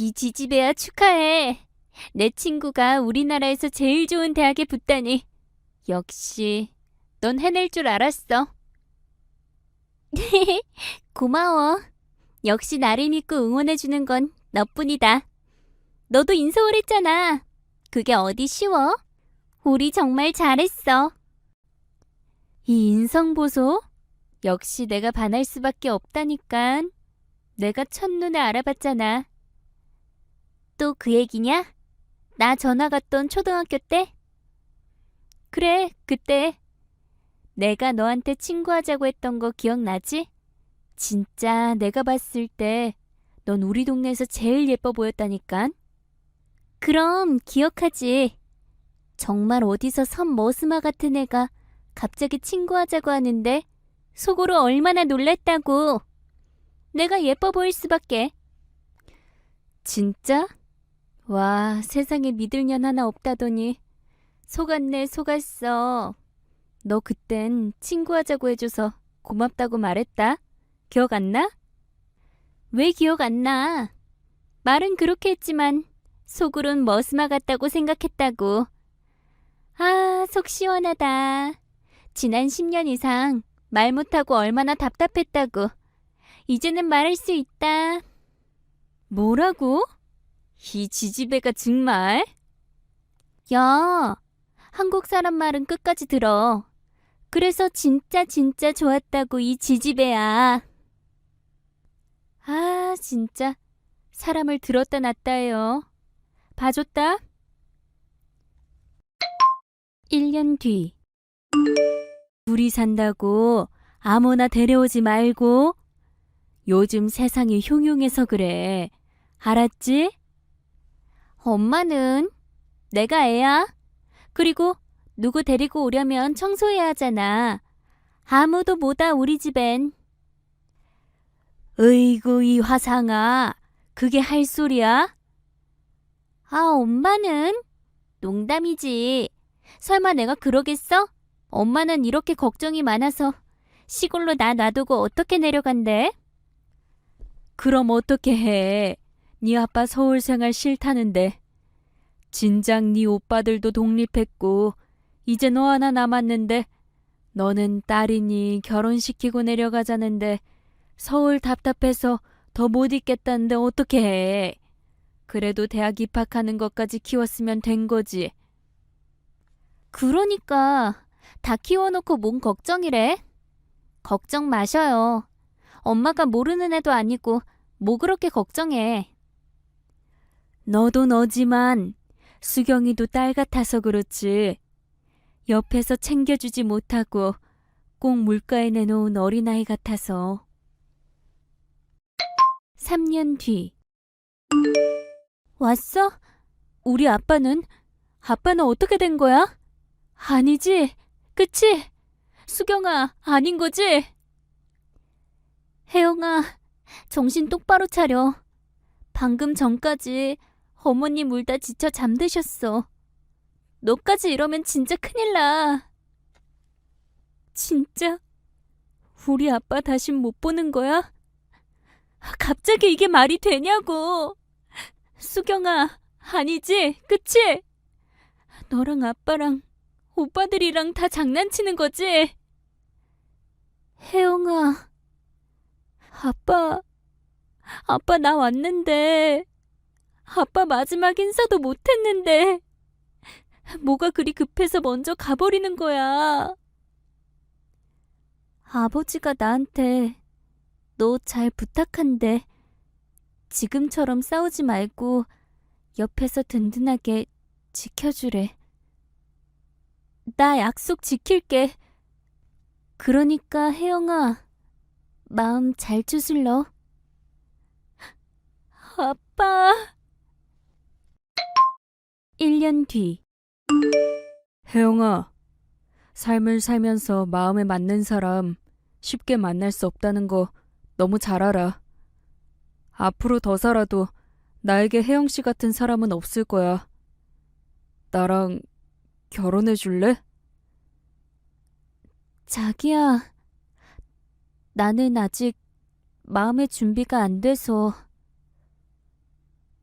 이 지지배야 축하해. 내 친구가 우리나라에서 제일 좋은 대학에 붙다니. 역시 넌 해낼 줄 알았어. 고마워. 역시 나를 믿고 응원해주는 건 너뿐이다. 너도 인서울 했잖아. 그게 어디 쉬워? 우리 정말 잘했어. 이 인성보소? 역시 내가 반할 수밖에 없다니깐. 내가 첫눈에 알아봤잖아. 또 그 얘기냐? 나 전화 갔던 초등학교 때? 그래, 그때. 내가 너한테 친구하자고 했던 거 기억나지? 진짜 내가 봤을 때 넌 우리 동네에서 제일 예뻐 보였다니깐. 그럼 기억하지. 정말 어디서 선 머스마 같은 애가 갑자기 친구하자고 하는데 속으로 얼마나 놀랐다고. 내가 예뻐 보일 수밖에. 진짜? 와, 세상에 믿을 년 하나 없다더니 속았네, 속았어. 너 그땐 친구하자고 해줘서 고맙다고 말했다. 기억 안 나? 왜 기억 안 나? 말은 그렇게 했지만 속으론 머스마 같다고 생각했다고. 아, 속 시원하다. 지난 10년 이상 말 못하고 얼마나 답답했다고. 이제는 말할 수 있다. 뭐라고? 이 지지배가 정말? 야, 한국 사람 말은 끝까지 들어. 그래서 진짜 진짜 좋았다고 이 지지배야. 아, 진짜 사람을 들었다 놨다 해요. 봐줬다. 1년 뒤. 둘이 산다고 아무나 데려오지 말고. 요즘 세상이 흉흉해서 그래. 알았지? 엄마는 내가 애야. 그리고 누구 데리고 오려면 청소해야 하잖아. 아무도 못와 우리 집엔. 으이구 이 화상아. 그게 할 소리야? 아, 엄마는 농담이지. 설마 내가 그러겠어? 엄마는 이렇게 걱정이 많아서 시골로 나 놔두고 어떻게 내려간대? 그럼 어떻게 해? 네 아빠 서울 생활 싫다는데. 진작 네 오빠들도 독립했고 이제 너 하나 남았는데 너는 딸이니 결혼시키고 내려가자는데 서울 답답해서 더 못 있겠다는데 어떻게 해? 그래도 대학 입학하는 것까지 키웠으면 된 거지. 그러니까 다 키워놓고 뭔 걱정이래? 걱정 마셔요. 엄마가 모르는 애도 아니고 뭐 그렇게 걱정해. 너도 너지만 수경이도 딸 같아서 그렇지. 옆에서 챙겨주지 못하고 꼭 물가에 내놓은 어린아이 같아서. 3년 뒤. 왔어? 우리 아빠는? 아빠는 어떻게 된 거야? 아니지, 그치? 수경아, 아닌 거지? 혜영아, 정신 똑바로 차려. 방금 전까지 어머님 울다 지쳐 잠드셨어. 너까지 이러면 진짜 큰일 나. 진짜? 우리 아빠 다신 못 보는 거야? 갑자기 이게 말이 되냐고. 수경아, 아니지, 그치? 너랑 아빠랑 오빠들이랑 다 장난치는 거지? 혜영아, 아빠, 아빠 나 왔는데, 아빠 마지막 인사도 못했는데, 뭐가 그리 급해서 먼저 가버리는 거야. 아버지가 나한테 너 잘 부탁한대. 지금처럼 싸우지 말고 옆에서 든든하게 지켜주래. 나 약속 지킬게. 그러니까 혜영아, 마음 잘 추슬러. 아빠. 1년 뒤. 혜영아, 삶을 살면서 마음에 맞는 사람 쉽게 만날 수 없다는 거 너무 잘 알아. 앞으로 더 살아도 나에게 혜영 씨 같은 사람은 없을 거야. 나랑 결혼해 줄래? 자기야, 나는 아직 마음의 준비가 안 돼서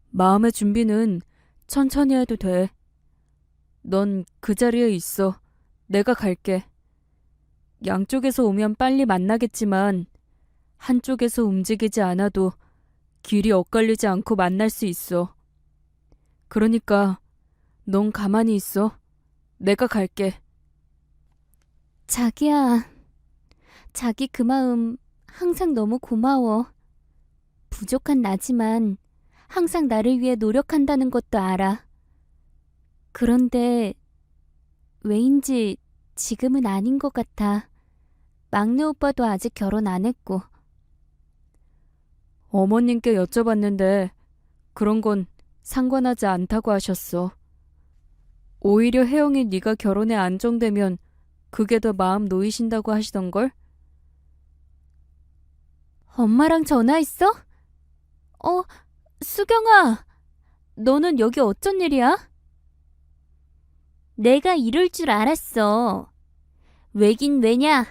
마음의 준비는 천천히 해도 돼. 넌 그 자리에 있어. 내가 갈게. 양쪽에서 오면 빨리 만나겠지만 한쪽에서 움직이지 않아도 길이 엇갈리지 않고 만날 수 있어. 그러니까 넌 가만히 있어. 내가 갈게. 자기야, 자기 그 마음 항상 너무 고마워. 부족한 나지만 항상 나를 위해 노력한다는 것도 알아. 그런데 왜인지 지금은 아닌 것 같아. 막내 오빠도 아직 결혼 안 했고. 어머님께 여쭤봤는데 그런 건 상관하지 않다고 하셨어. 오히려 혜영이 네가 결혼에 안정되면 그게 더 마음 놓이신다고 하시던걸? 엄마랑 전화했어? 어, 수경아, 너는 여기 어쩐 일이야? 내가 이럴 줄 알았어. 왜긴 왜냐?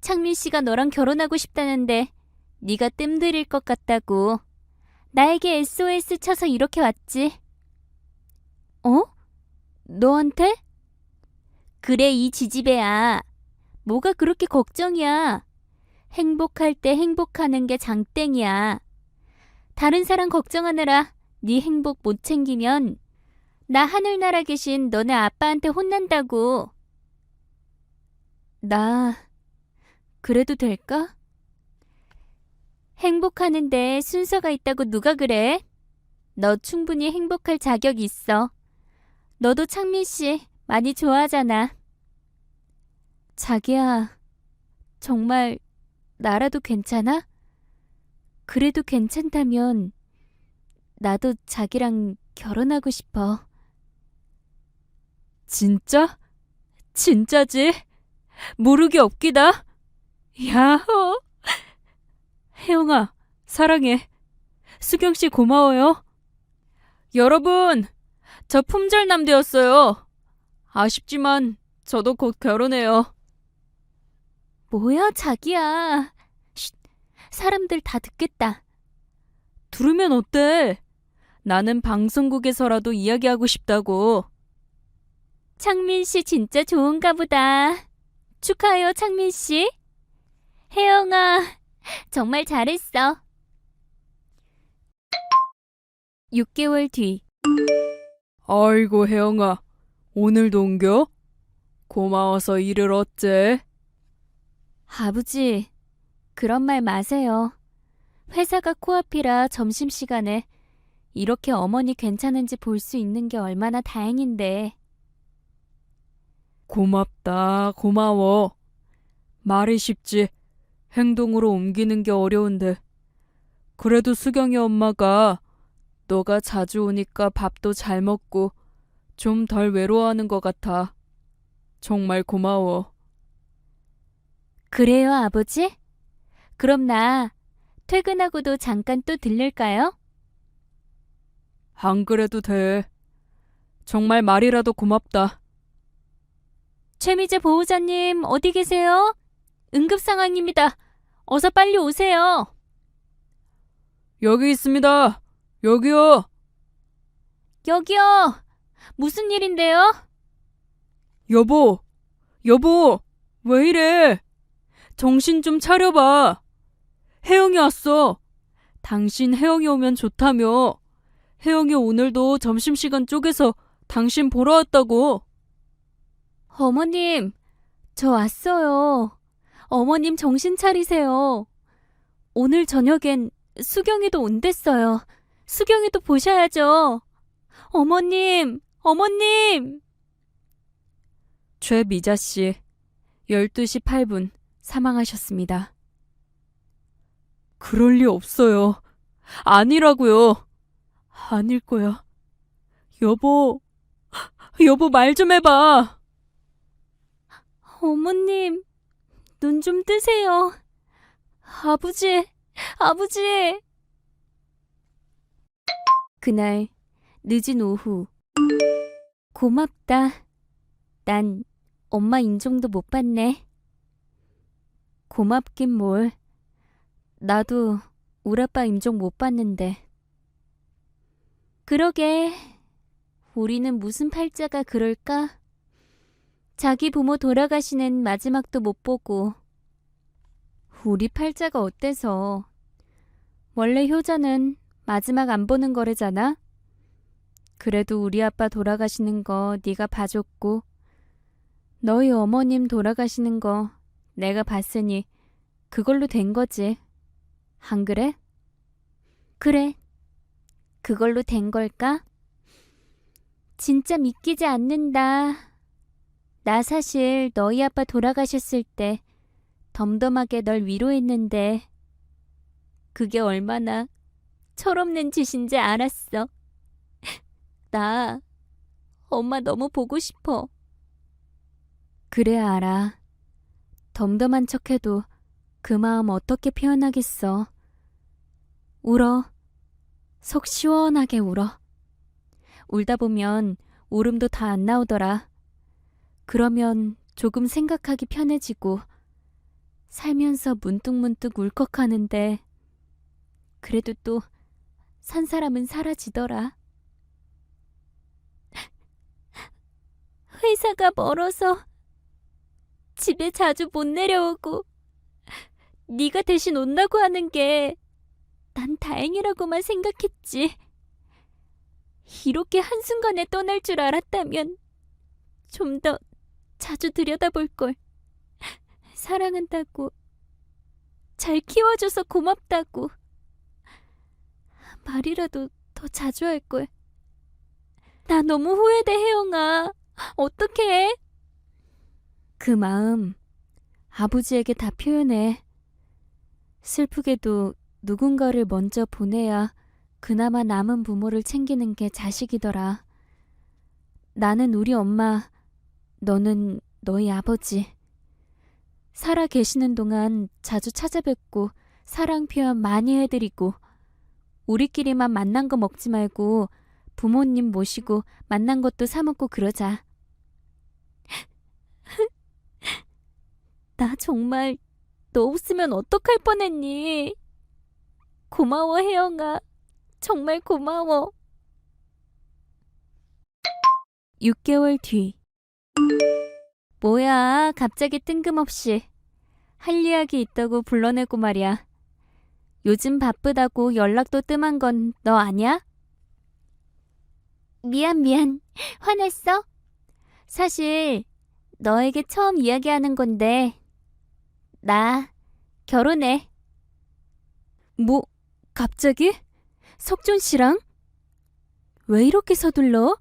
창민 씨가 너랑 결혼하고 싶다는데 네가 뜸들일 것 같다고. 나에게 SOS 쳐서 이렇게 왔지. 어? 너한테? 그래 이 지지배야. 뭐가 그렇게 걱정이야. 행복할 때 행복하는 게 장땡이야. 다른 사람 걱정하느라 네 행복 못 챙기면 나 하늘나라 계신 너네 아빠한테 혼난다고. 나 그래도 될까? 행복하는데 순서가 있다고 누가 그래? 너 충분히 행복할 자격 있어. 너도 창민 씨 많이 좋아하잖아. 자기야, 정말 나라도 괜찮아? 그래도 괜찮다면 나도 자기랑 결혼하고 싶어. 진짜? 진짜지? 모르기 없기다. 야호. 혜영아, 사랑해. 수경 씨 고마워요. 여러분, 저 품절남 되었어요. 아쉽지만 저도 곧 결혼해요. 뭐야, 자기야. 쉿, 사람들 다 듣겠다. 들으면 어때? 나는 방송국에서라도 이야기하고 싶다고. 창민 씨 진짜 좋은가 보다. 축하해요, 창민 씨. 혜영아, 정말 잘했어. 6개월 뒤. 아이고, 혜영아. 오늘도 옮겨? 고마워서 일을 어째? 아버지, 그런 말 마세요. 회사가 코앞이라 점심시간에 이렇게 어머니 괜찮은지 볼 수 있는 게 얼마나 다행인데. 고맙다, 고마워. 말이 쉽지. 행동으로 옮기는 게 어려운데. 그래도 수경이 엄마가 너가 자주 오니까 밥도 잘 먹고 좀 덜 외로워하는 것 같아. 정말 고마워. 그래요, 아버지? 그럼 나 퇴근하고도 잠깐 또 들릴까요? 안 그래도 돼. 정말 말이라도 고맙다. 최미재 보호자님, 어디 계세요? 응급 상황입니다. 어서 빨리 오세요. 여기 있습니다. 여기요. 여기요. 무슨 일인데요? 여보, 여보, 왜 이래? 정신 좀 차려봐. 혜영이 왔어. 당신 혜영이 오면 좋다며. 혜영이 오늘도 점심시간 쪼개서 당신 보러 왔다고. 어머님, 저 왔어요. 어머님 정신 차리세요. 오늘 저녁엔 수경이도 온댔어요. 수경이도 보셔야죠. 어머님, 어머님! 최미자 씨, 12시 8분 사망하셨습니다. 그럴 리 없어요. 아니라고요. 아닐 거야. 여보, 여보 말 좀 해봐. 어머님, 눈 좀 뜨세요. 아버지, 아버지! 그날, 늦은 오후. 고맙다. 난 엄마 인정도 못 받네. 고맙긴 뭘. 나도 우리 아빠 인정 못 받는데. 그러게. 우리는 무슨 팔자가 그럴까? 자기 부모 돌아가시는 마지막도 못 보고. 우리 팔자가 어때서? 원래 효자는 마지막 안 보는 거래잖아? 그래도 우리 아빠 돌아가시는 거 네가 봐줬고 너희 어머님 돌아가시는 거 내가 봤으니 그걸로 된 거지. 안 그래? 그래. 그걸로 된 걸까? 진짜 믿기지 않는다. 나 사실 너희 아빠 돌아가셨을 때 덤덤하게 널 위로했는데 그게 얼마나 철없는 짓인지 알았어. 나 엄마 너무 보고 싶어. 그래 알아. 덤덤한 척해도 그 마음 어떻게 표현하겠어. 울어. 속 시원하게 울어. 울다 보면 울음도 다 안 나오더라. 그러면 조금 생각하기 편해지고 살면서 문득문득 울컥하는데 그래도 또 산 사람은 사라지더라. 회사가 멀어서 집에 자주 못 내려오고 네가 대신 온다고 하는 게 난 다행이라고만 생각했지. 이렇게 한순간에 떠날 줄 알았다면 좀 더 자주 들여다볼 걸. 사랑한다고. 잘 키워줘서 고맙다고. 말이라도 더 자주 할 걸. 나 너무 후회돼, 혜영아. 어떡해? 그 마음 아버지에게 다 표현해. 슬프게도 누군가를 먼저 보내야 그나마 남은 부모를 챙기는 게 자식이더라. 나는 우리 엄마, 너는 너희 아버지. 살아 계시는 동안 자주 찾아뵙고 사랑 표현 많이 해드리고 우리끼리만 만난 거 먹지 말고 부모님 모시고 만난 것도 사 먹고 그러자. 나 정말 너 없으면 어떡할 뻔했니? 고마워, 혜영아. 정말 고마워. 6개월 뒤. 뭐야, 갑자기 뜬금없이. 할 이야기 있다고 불러내고 말이야. 요즘 바쁘다고 연락도 뜸한 건 너 아냐? 미안, 미안. 화냈어? 사실, 너에게 처음 이야기하는 건데, 나 결혼해. 뭐, 갑자기? 석준 씨랑? 왜 이렇게 서둘러?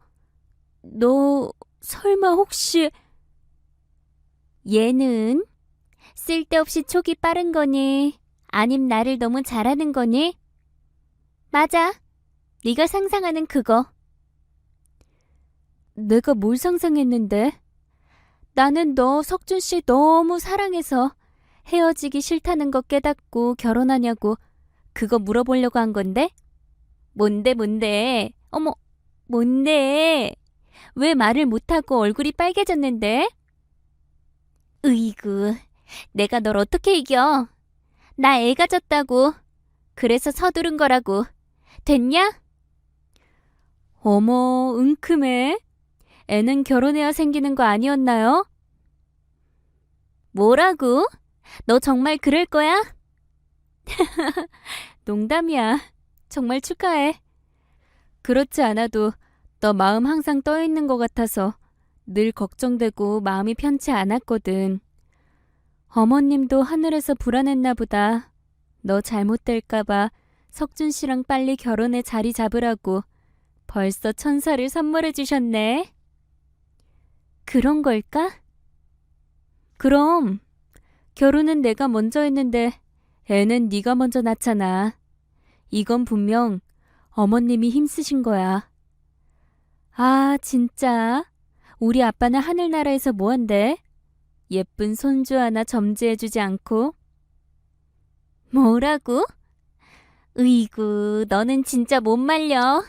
너 설마 혹시 얘는 쓸데없이 촉이 빠른 거니? 아님 나를 너무 잘하는 거니? 맞아. 네가 상상하는 그거. 내가 뭘 상상했는데? 나는 너 석준 씨 너무 사랑해서 헤어지기 싫다는 거 깨닫고 결혼하냐고 그거 물어보려고 한 건데? 뭔데, 뭔데? 어머, 뭔데? 왜 말을 못하고 얼굴이 빨개졌는데? 으이구, 내가 널 어떻게 이겨? 나 애가 졌다고. 그래서 서두른 거라고. 됐냐? 어머, 은큼해. 애는 결혼해야 생기는 거 아니었나요? 뭐라고? 너 정말 그럴 거야? 농담이야. 정말 축하해. 그렇지 않아도 너 마음 항상 떠 있는 것 같아서 늘 걱정되고 마음이 편치 않았거든. 어머님도 하늘에서 불안했나 보다. 너 잘못될까봐 석준 씨랑 빨리 결혼에 자리 잡으라고 벌써 천사를 선물해 주셨네. 그런 걸까? 그럼 결혼은 내가 먼저 했는데 애는 네가 먼저 낳잖아. 이건 분명 어머님이 힘쓰신 거야. 아, 진짜? 우리 아빠는 하늘나라에서 뭐 한대? 예쁜 손주 하나 점지해주지 않고? 뭐라고? 으이구, 너는 진짜 못 말려.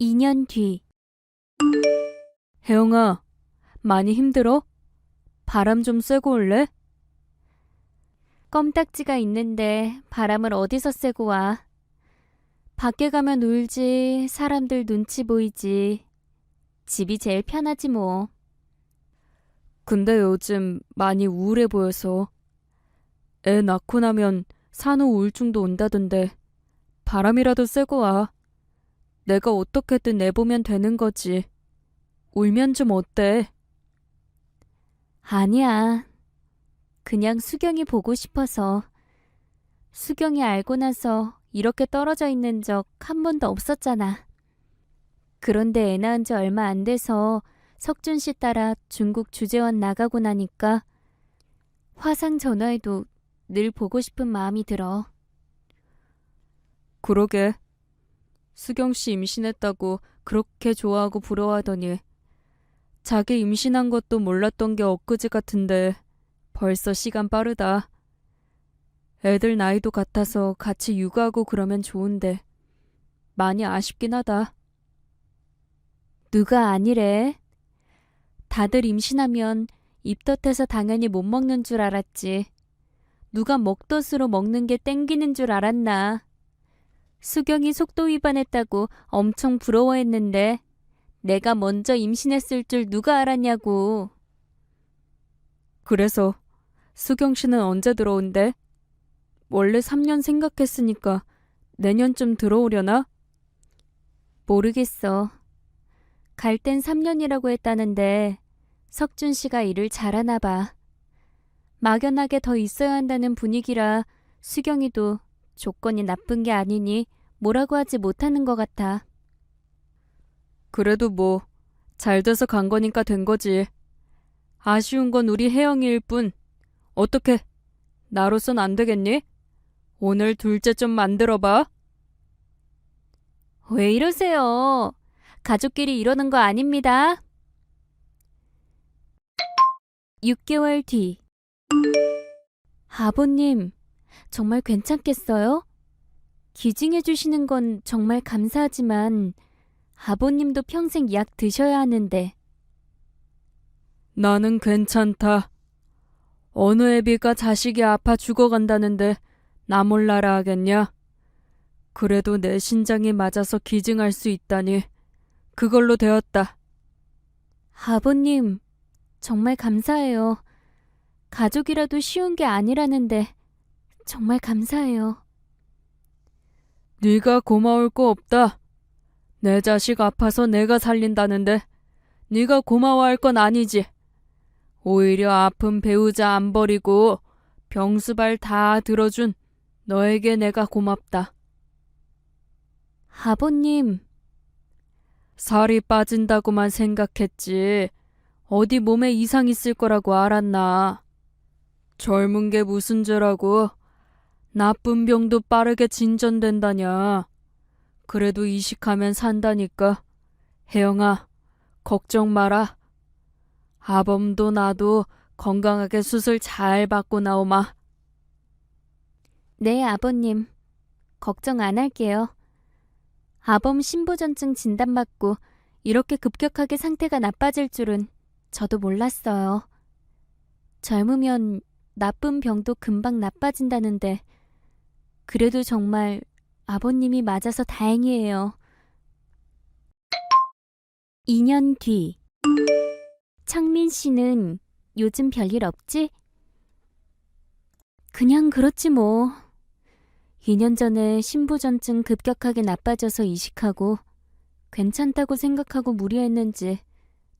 2년 뒤. 혜영아, 많이 힘들어? 바람 좀 쐬고 올래? 껌딱지가 있는데 바람을 어디서 쐬고 와. 밖에 가면 울지, 사람들 눈치 보이지. 집이 제일 편하지 뭐. 근데 요즘 많이 우울해 보여서 애 낳고 나면 산후 우울증도 온다던데 바람이라도 쐬고 와. 내가 어떻게든 내보면 되는 거지. 울면 좀 어때? 아니야. 그냥 수경이 보고 싶어서. 수경이 알고 나서 이렇게 떨어져 있는 적 한 번도 없었잖아. 그런데 애 낳은 지 얼마 안 돼서 석준 씨 따라 중국 주재원 나가고 나니까 화상 전화에도 늘 보고 싶은 마음이 들어. 그러게. 수경 씨 임신했다고 그렇게 좋아하고 부러워하더니 자기 임신한 것도 몰랐던 게 엊그제 같은데 벌써 시간 빠르다. 애들 나이도 같아서 같이 육아하고 그러면 좋은데 많이 아쉽긴 하다. 누가 아니래. 다들 임신하면 입덧해서 당연히 못 먹는 줄 알았지. 누가 먹덧으로 먹는 게 땡기는 줄 알았나. 수경이 속도 위반했다고 엄청 부러워했는데 내가 먼저 임신했을 줄 누가 알았냐고. 그래서 수경 씨는 언제 들어온대? 원래 3년 생각했으니까 내년쯤 들어오려나? 모르겠어. 갈 땐 3년이라고 했다는데 석준 씨가 일을 잘하나 봐. 막연하게 더 있어야 한다는 분위기라 수경이도 조건이 나쁜 게 아니니 뭐라고 하지 못하는 것 같아. 그래도 뭐 잘 돼서 간 거니까 된 거지. 아쉬운 건 우리 혜영이일 뿐. 어떻게 나로선 안 되겠니? 오늘 둘째 좀 만들어봐. 왜 이러세요? 가족끼리 이러는 거 아닙니다. 6개월 뒤. 아버님, 정말 괜찮겠어요? 기증해 주시는 건 정말 감사하지만 아버님도 평생 약 드셔야 하는데 나는 괜찮다. 어느 애비가 자식이 아파 죽어간다는데 나 몰라라 하겠냐? 그래도 내 신장이 맞아서 기증할 수 있다니 그걸로 되었다. 아버님, 정말 감사해요. 가족이라도 쉬운 게 아니라는데 정말 감사해요. 네가 고마울 거 없다. 내 자식 아파서 내가 살린다는데 네가 고마워할 건 아니지. 오히려 아픈 배우자 안 버리고 병수발 다 들어준 너에게 내가 고맙다. 아버님, 살이 빠진다고만 생각했지. 어디 몸에 이상 있을 거라고 알았나. 젊은 게 무슨 죄라고. 나쁜 병도 빠르게 진전된다냐. 그래도 이식하면 산다니까. 혜영아, 걱정 마라. 아범도 나도 건강하게 수술 잘 받고 나오마. 네, 아버님. 걱정 안 할게요. 아범 신부전증 진단받고 이렇게 급격하게 상태가 나빠질 줄은 저도 몰랐어요. 젊으면 나쁜 병도 금방 나빠진다는데, 그래도 정말 아버님이 맞아서 다행이에요. 2년 뒤. 창민 씨는 요즘 별일 없지? 그냥 그렇지 뭐. 2년 전에 신부전증 급격하게 나빠져서 이식하고 괜찮다고 생각하고 무리했는지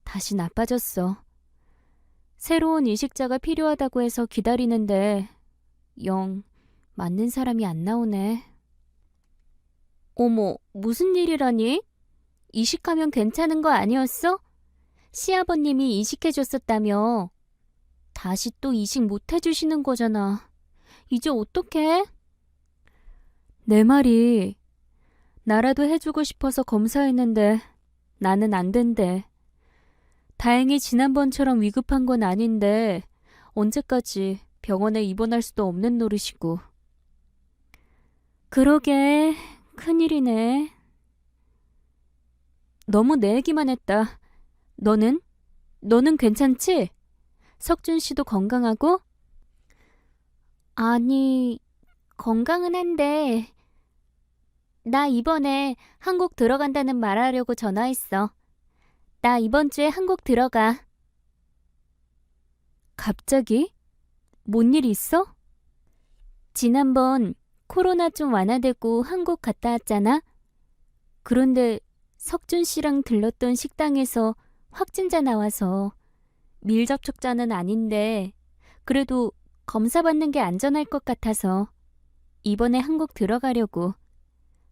다시 나빠졌어. 새로운 이식자가 필요하다고 해서 기다리는데 영 맞는 사람이 안 나오네. 어머, 무슨 일이라니? 이식하면 괜찮은 거 아니었어? 시아버님이 이식해줬었다며. 다시 또 이식 못 해주시는 거잖아. 이제 어떡해? 내 말이 나라도 해주고 싶어서 검사했는데 나는 안 된대. 다행히 지난번처럼 위급한 건 아닌데 언제까지 병원에 입원할 수도 없는 노릇이고. 그러게, 큰일이네. 너무 내 얘기만 했다. 너는? 너는 괜찮지? 석준 씨도 건강하고? 아니, 건강은 한데, 나 이번에 한국 들어간다는 말하려고 전화했어. 나 이번 주에 한국 들어가. 갑자기? 뭔 일 있어? 지난번 코로나 좀 완화되고 한국 갔다 왔잖아. 그런데 석준 씨랑 들렀던 식당에서 확진자 나와서 밀접촉자는 아닌데 그래도 검사 받는 게 안전할 것 같아서 이번에 한국 들어가려고.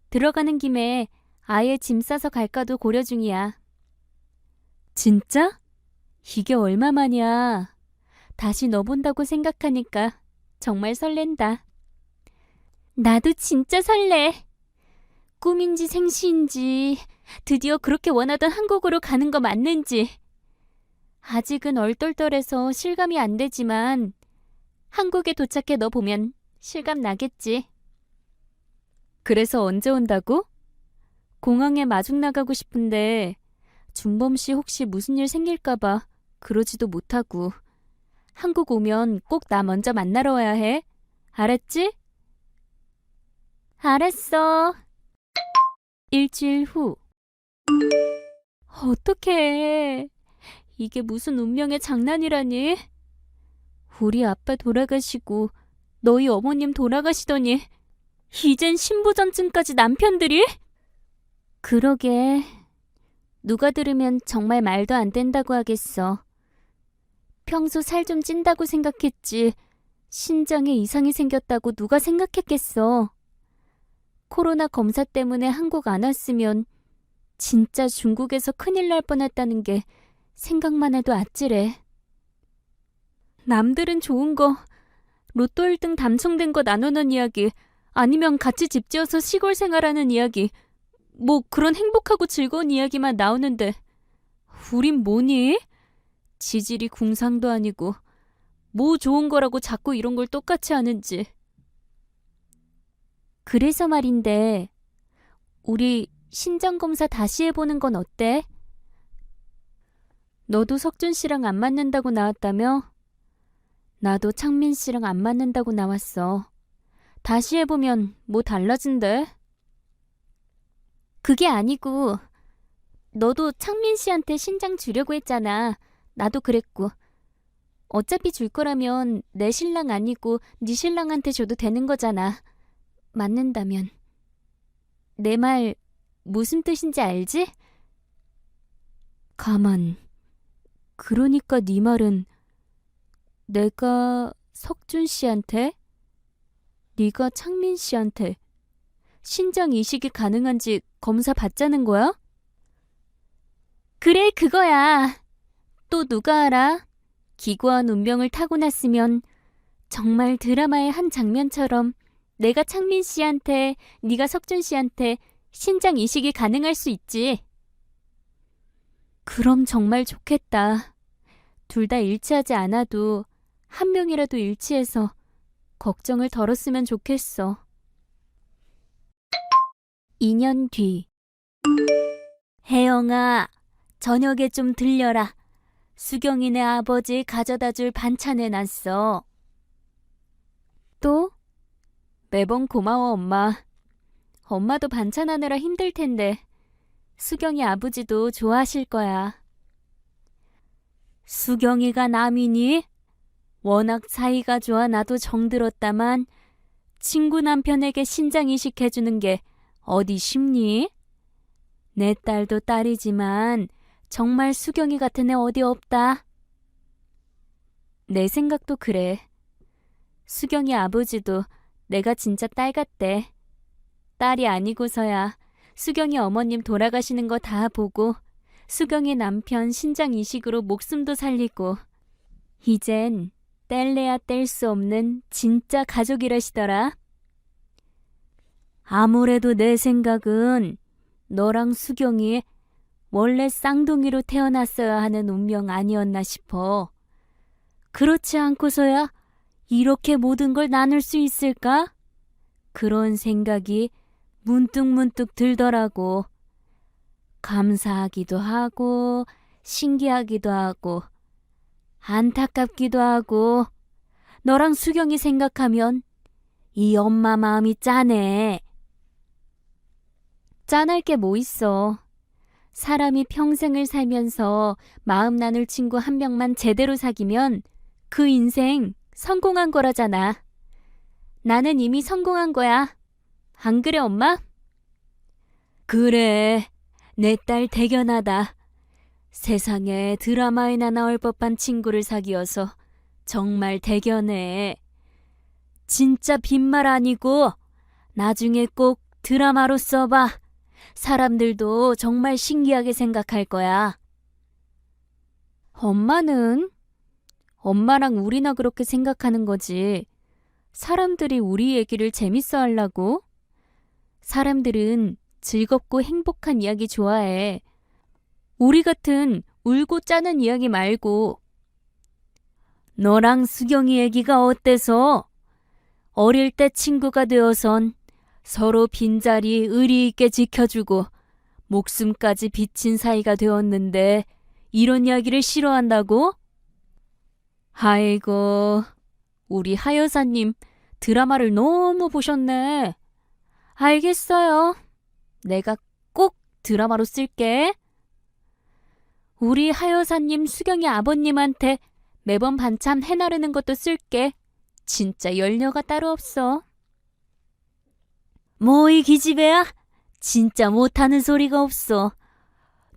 들어가는 김에 아예 짐 싸서 갈까도 고려 중이야. 진짜? 이게 얼마만이야. 다시 너 본다고 생각하니까 정말 설렌다. 나도 진짜 설레. 꿈인지 생시인지 드디어 그렇게 원하던 한국으로 가는 거 맞는지. 아직은 얼떨떨해서 실감이 안 되지만 한국에 도착해 너 보면 실감 나겠지. 그래서 언제 온다고? 공항에 마중 나가고 싶은데 준범 씨 혹시 무슨 일 생길까봐 그러지도 못하고 한국 오면 꼭 나 먼저 만나러 와야 해. 알았지? 알았어. 일주일 후. 어떡해. 이게 무슨 운명의 장난이라니. 우리 아빠 돌아가시고 너희 어머님 돌아가시더니 이젠 신부전증까지 남편들이? 그러게. 누가 들으면 정말 말도 안 된다고 하겠어. 평소 살 좀 찐다고 생각했지. 신장에 이상이 생겼다고 누가 생각했겠어. 코로나 검사 때문에 한국 안 왔으면 진짜 중국에서 큰일 날 뻔했다는 게 생각만 해도 아찔해. 남들은 좋은 거, 로또 1등 당첨된 거 나누는 이야기, 아니면 같이 집 지어서 시골 생활하는 이야기, 뭐 그런 행복하고 즐거운 이야기만 나오는데, 우린 뭐니? 지질이 궁상도 아니고, 뭐 좋은 거라고 자꾸 이런 걸 똑같이 하는지. 그래서 말인데, 우리 신장검사 다시 해보는 건 어때? 너도 석준 씨랑 안 맞는다고 나왔다며? 나도 창민 씨랑 안 맞는다고 나왔어. 다시 해보면 뭐 달라진대? 그게 아니고, 너도 창민 씨한테 신장 주려고 했잖아. 나도 그랬고. 어차피 줄 거라면 내 신랑 아니고 네 신랑한테 줘도 되는 거잖아. 맞는다면. 내 말 무슨 뜻인지 알지? 가만. 그러니까 네 말은 내가 석준 씨한테, 네가 창민 씨한테 신장 이식이 가능한지 검사 받자는 거야? 그래, 그거야. 또 누가 알아? 기구한 운명을 타고났으면 정말 드라마의 한 장면처럼 내가 창민 씨한테, 네가 석준 씨한테 신장 이식이 가능할 수 있지. 그럼 정말 좋겠다. 둘 다 일치하지 않아도 한 명이라도 일치해서 걱정을 덜었으면 좋겠어. 2년 뒤. 혜영아, 저녁에 좀 들려라. 수경이네 아버지 가져다 줄 반찬 해놨어. 또? 매번 고마워, 엄마. 엄마도 반찬하느라 힘들 텐데, 수경이 아버지도 좋아하실 거야. 수경이가 남이니? 워낙 사이가 좋아 나도 정들었다만 친구 남편에게 신장 이식해주는 게 어디 쉽니? 내 딸도 딸이지만 정말 수경이 같은 애 어디 없다. 내 생각도 그래. 수경이 아버지도 내가 진짜 딸 같대. 딸이 아니고서야 수경이 어머님 돌아가시는 거 다 보고 수경이 남편 신장 이식으로 목숨도 살리고 이젠 뗄래야 뗄 수 없는 진짜 가족이라시더라. 아무래도 내 생각은 너랑 수경이 원래 쌍둥이로 태어났어야 하는 운명 아니었나 싶어. 그렇지 않고서야 이렇게 모든 걸 나눌 수 있을까? 그런 생각이 문득 문득 들더라고. 감사하기도 하고, 신기하기도 하고, 안타깝기도 하고, 너랑 수경이 생각하면 이 엄마 마음이 짠해. 짠할 게 뭐 있어. 사람이 평생을 살면서 마음 나눌 친구 한 명만 제대로 사귀면 그 인생 성공한 거라잖아. 나는 이미 성공한 거야. 안 그래, 엄마? 그래. 내 딸 대견하다. 세상에 드라마에나 나올 법한 친구를 사귀어서 정말 대견해. 진짜 빈말 아니고 나중에 꼭 드라마로 써봐. 사람들도 정말 신기하게 생각할 거야. 엄마는? 엄마랑 우리나 그렇게 생각하는 거지. 사람들이 우리 얘기를 재밌어 하려고? 사람들은 즐겁고 행복한 이야기 좋아해. 우리 같은 울고 짜는 이야기 말고. 너랑 수경이 얘기가 어때서? 어릴 때 친구가 되어선 서로 빈자리 의리 있게 지켜주고 목숨까지 비친 사이가 되었는데 이런 이야기를 싫어한다고? 아이고, 우리 하여사님 드라마를 너무 보셨네. 알겠어요. 내가 꼭 드라마로 쓸게. 우리 하여사님 수경이 아버님한테 매번 반찬 해나르는 것도 쓸게. 진짜 연려가 따로 없어. 뭐 이 기집애야? 진짜 못하는 소리가 없어.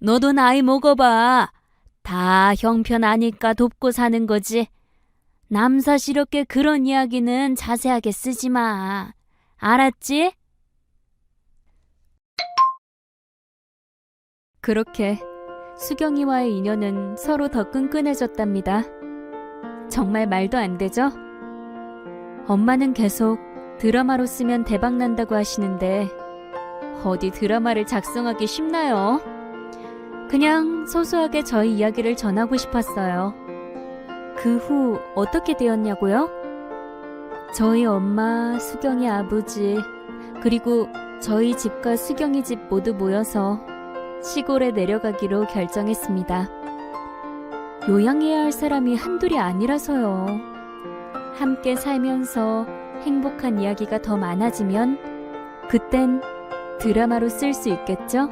너도 나이 먹어봐. 다 형편 아니까 돕고 사는 거지. 남사시럽게 그런 이야기는 자세하게 쓰지 마. 알았지? 그렇게 수경이와의 인연은 서로 더 끈끈해졌답니다. 정말 말도 안 되죠? 엄마는 계속 드라마로 쓰면 대박 난다고 하시는데 어디 드라마를 작성하기 쉽나요? 그냥 소소하게 저희 이야기를 전하고 싶었어요. 그 후 어떻게 되었냐고요? 저희 엄마, 수경이 아버지, 그리고 저희 집과 수경이 집 모두 모여서 시골에 내려가기로 결정했습니다. 요양해야 할 사람이 한둘이 아니라서요. 함께 살면서 행복한 이야기가 더 많아지면 그땐 드라마로 쓸 수 있겠죠?